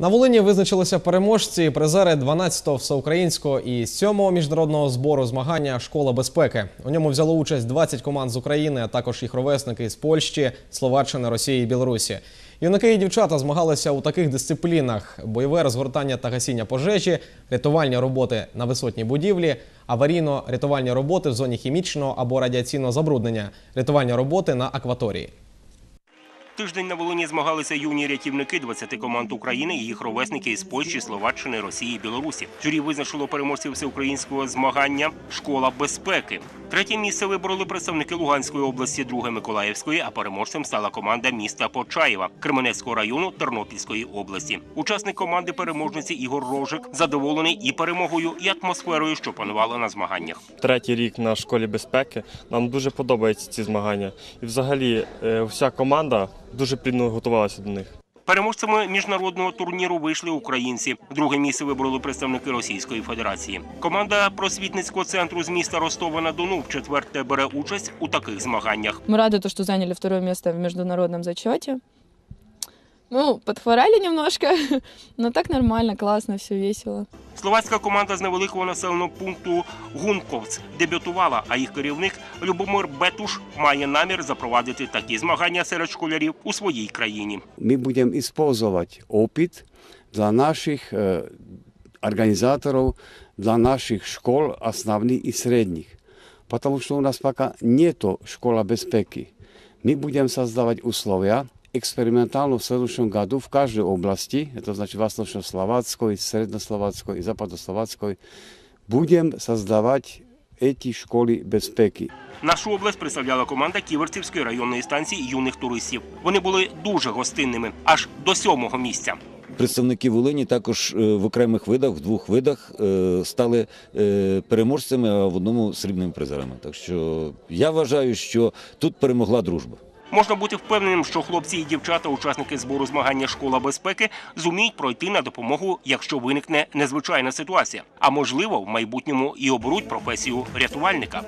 На Волині визначилися переможці і призери 12-го всеукраїнського і 7-го міжнародного збору змагання Школа безпеки. У ньому взяло участь 20 команд з України, а також їх ровесники з Польщі, Словаччини, Росії і Білорусі. Юнаки і дівчата змагалися у таких дисциплінах: бойове розгортання та гасіння пожежі, рятувальні роботи на висотній будівлі, аварійно-рятувальні роботи в зоні хімічного або радіаційного забруднення, рятувальні роботи на акваторії. Тиждень на Волині змагалися юні рятівники 20 команд України і їх ровесники із Польщі, Словаччини, Росії і Білорусі. Журі визначило переможців всеукраїнського змагання Школа безпеки. Третє місце вибороли представники Луганської області, друге Миколаївської, а переможцем стала команда міста Почаєва Кременецького району Тернопільської області. Учасник команди переможниці Ігор Рожик задоволений і перемогою, і атмосферою, що панувала на змаганнях. третій рік на школі безпеки. Нам дуже подобаються ці змагання. І взагалі е, вся команда дуже плідно готувалася до них. Переможцями міжнародного турніру вийшли українці. Друге місце вибороли представники Російської Федерації. Команда просвітницького центру з міста Ростова на Дону вчетверте бере участь у таких змаганнях. Ми раді, то, зайняли заняли місце в міжнародному зачете. Ну, подхворали немножко, но так нормально, классно, все весело. Словацька команда з невеликого населеного пункту Гунковц дебютувала, а їх керівник Любомир Бетуш має намір запровадити такі змагання серед школярів у своїй країні. my budeme использовать опыт для наших э, организаторов, для наших школ основных и средних. Потому что у нас пока нет школа безпеки. Мы будем создавать условия экспериментально в следующем году в каждой области, это значит Восточно-Словацкой, Среднословацкой и Западнословацкой, будем создавать эти школы безпеки. Нашу область представляла команда Ківерцівської районної станції юних туристів. Вони були дуже гостинними, аж до сьомого місця. Представники Волині також е, в окремих видах, в двох видах е, стали е, переможцями, а в одному срібними призерами. Так що я вважаю, що тут перемогла дружба. Можна бути впевненим, що хлопці і дівчата, учасники збору змагання Школа безпеки, зуміють пройти на допомогу, якщо виникне незвичайна ситуація. А можливо, в майбутньому і оберуть професію рятувальника.